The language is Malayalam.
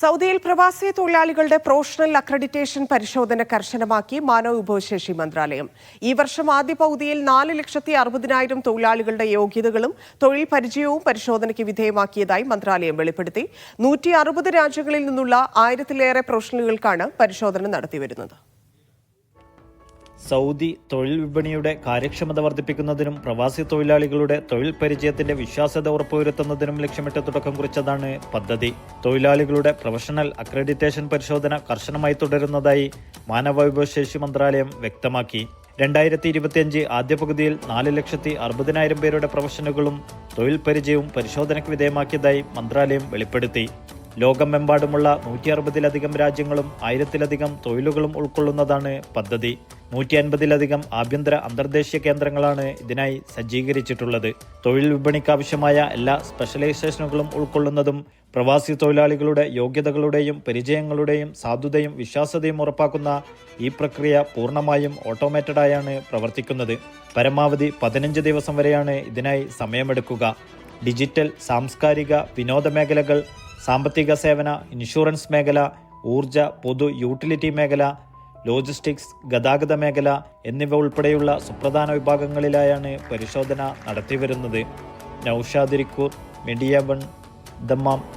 സൗദിയിൽ പ്രവാസി തൊഴിലാളികളുടെ പ്രൊഫഷണൽ അക്രഡിറ്റേഷൻ പരിശോധന കർശനമാക്കി മാനവ വിഭവശേഷി മന്ത്രാലയം. ഈ വർഷം ആദ്യ പകുതിയിൽ നാല് ലക്ഷത്തി അറുപതിനായിരം തൊഴിലാളികളുടെ യോഗ്യതകളും തൊഴിൽ പരിചയവും പരിശോധനയ്ക്ക് വിധേയമാക്കിയതായി മന്ത്രാലയം വെളിപ്പെടുത്തി. നൂറ്റി രാജ്യങ്ങളിൽ നിന്നുള്ള ആയിരത്തിലേറെ പ്രൊഫഷണലുകൾക്കാണ് പരിശോധന നടത്തിവരുന്നത്. സൗദി തൊഴിൽ വിപണിയുടെ കാര്യക്ഷമത വർദ്ധിപ്പിക്കുന്നതിനും പ്രവാസി തൊഴിലാളികളുടെ തൊഴിൽ പരിചയത്തിന്റെ വിശ്വാസ്യത ഉറപ്പുവരുത്തുന്നതിനും ലക്ഷ്യമിട്ട് തുടക്കം കുറിച്ചതാണ് പദ്ധതി. തൊഴിലാളികളുടെ പ്രൊഫഷണൽ അക്രഡിറ്റേഷൻ പരിശോധന കർശനമായി തുടരുന്നതായി മാനവവിഭവശേഷി മന്ത്രാലയം വ്യക്തമാക്കി. രണ്ടായിരത്തി ഇരുപത്തിയഞ്ച് ആദ്യ പകുതിയിൽ നാല് ലക്ഷത്തി അറുപതിനായിരം പേരുടെ പ്രൊഫഷനുകളും തൊഴിൽ പരിചയവും പരിശോധനയ്ക്ക് വിധേയമാക്കിയതായി മന്ത്രാലയം വെളിപ്പെടുത്തി. ലോകമെമ്പാടുമുള്ള നൂറ്റി അറുപതിലധികം രാജ്യങ്ങളും ആയിരത്തിലധികം തൊഴിലുകളും ഉൾക്കൊള്ളുന്നതാണ് പദ്ധതി. നൂറ്റി അൻപതിലധികം ആഭ്യന്തര അന്തർദേശീയ കേന്ദ്രങ്ങളാണ് ഇതിനായി സജ്ജീകരിച്ചിട്ടുള്ളത്. തൊഴിൽ വിപണിക്കാവശ്യമായ എല്ലാ സ്പെഷ്യലൈസേഷനുകളും ഉൾക്കൊള്ളുന്നതും പ്രവാസി തൊഴിലാളികളുടെ യോഗ്യതകളുടെയും പരിചയങ്ങളുടെയും സാധുതയും വിശ്വാസ്യതയും ഉറപ്പാക്കുന്ന ഈ പ്രക്രിയ പൂർണമായും ഓട്ടോമേറ്റഡായാണ് പ്രവർത്തിക്കുന്നത്. പരമാവധി പതിനഞ്ച് ദിവസം വരെയാണ് ഇതിനായി സമയമെടുക്കുക. ഡിജിറ്റൽ സാംസ്കാരിക വിനോദ മേഖലകൾ സാമ്പത്തിക സേവന ഇൻഷുറൻസ് മേഖല ഊർജ പൊതു യൂട്ടിലിറ്റി മേഖല ലോജിസ്റ്റിക്സ് ഗതാഗത മേഖല എന്നിവ ഉൾപ്പെടെയുള്ള സുപ്രധാന വിഭാഗങ്ങളിലായാണ് പരിശോധന നടത്തിവരുന്നത്. നൌഷാദിരിക്കൂർ മീഡിയ വൺ ദമ്മാം.